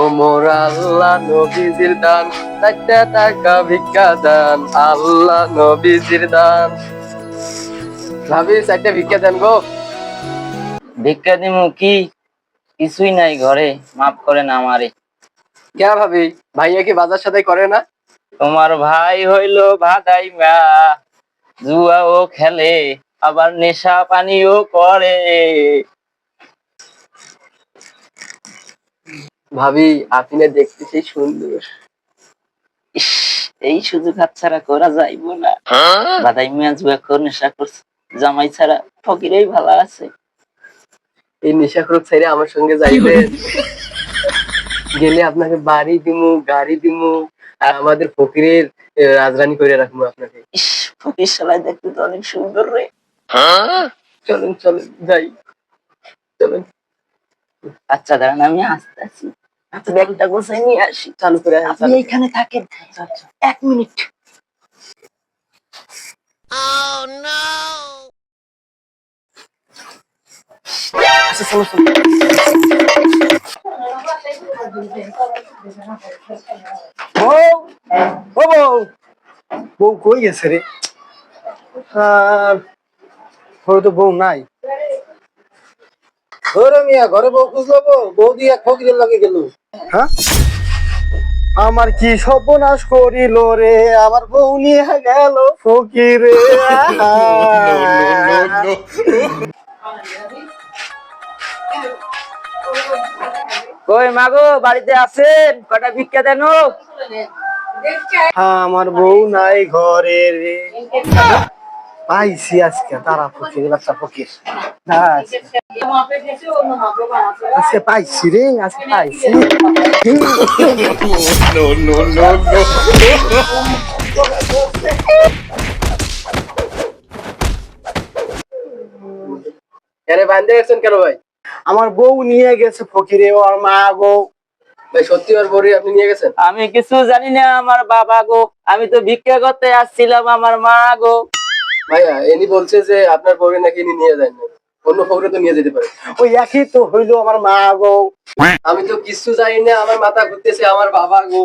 ও মোর আল্লাহ নবীজির দান চারটা টাকা ভিক্ষা দান। আল্লাহ নবীজির দান। ভাবি চারটা ভিক্ষা দেন গো। ভিক্ষা দিমু কি? কিছুই নাই ঘরে মাফ করেন আমারে। কে ভাবি? ভাইয়া কি বাজার সাথে করে না? তোমার ভাই হইল ভাদাই মা জুয়াও খেলে আবার নেশা পানিও করে। ভাবি আপনি দেখতে সেই সুন্দর। ইস, এই সুযোগ হাতছাড়া করা যাইব না। ভাদাই মিয়া জুয়া করে নেশা করছে। জামাই ছাড়া ফকিরেই ভালো আছে। এই নেশাখোর ছেড়ে আমার সঙ্গে যাইবে। গেলে আপনাকে বাড়ি দিমু গাড়ি দিমু আর আমাদের ফকিরের রাজরানী করে রাখব আপনাকে। ইস ফকির শালায় দেখতে তো অনেক সুন্দর রে। চলেন চলেন যাই। চলেন। আচ্ছা দাঁড়ান আমি আসতে আছি। ব্যাগটা গোছাই নিয়ে আসি। চালু করে আপনি। এইখানে থাকেন। এক মিনিট। আচ্ছা, চলো, চলো। বউ ও বউ। কই গেছে রে? আর তো বউ নাই। ঘরে মিয়া ঘরে বউ খুঁজলো বউ বউ দিয়ে ফকিরের লাগে গেল। হ্যাঁ? আমার কি সর্বনাশ করিল রে? আমার বউ নিয়ে গেল ফকিরে। কই মাগো বাড়িতে আছেন? কটা ভিক্ষা দেন? আমার বউ নাই ঘরে রে। পাইছি আজকে তারা ফকির বাচ্চা ফকির। আজকে। পাইছি রে আজকে পাইছি। আরে বান্ধে গেছেন কেন ভাই? আমার বউ নিয়ে গেছে ফকিরে ওর মা গো। সত্যি আর বড়ি আপনি নিয়ে গেছেন? আমি কিছু জানি না আমার বাবা গো। আমি তো ভিক্ষা করতে আসছিলাম আমার মা গো। ভাইয়া এনি বলছে যে আপনার বউকে নাকি ইনি নিয়ে যায় না অন্য খবরে তো নিয়ে যেতে পারে। ওই একই তো হইল আমার মা গো। আমি তো কিছু জানি না আমার মাথা ঘুরতেছে আমার বাবা গো।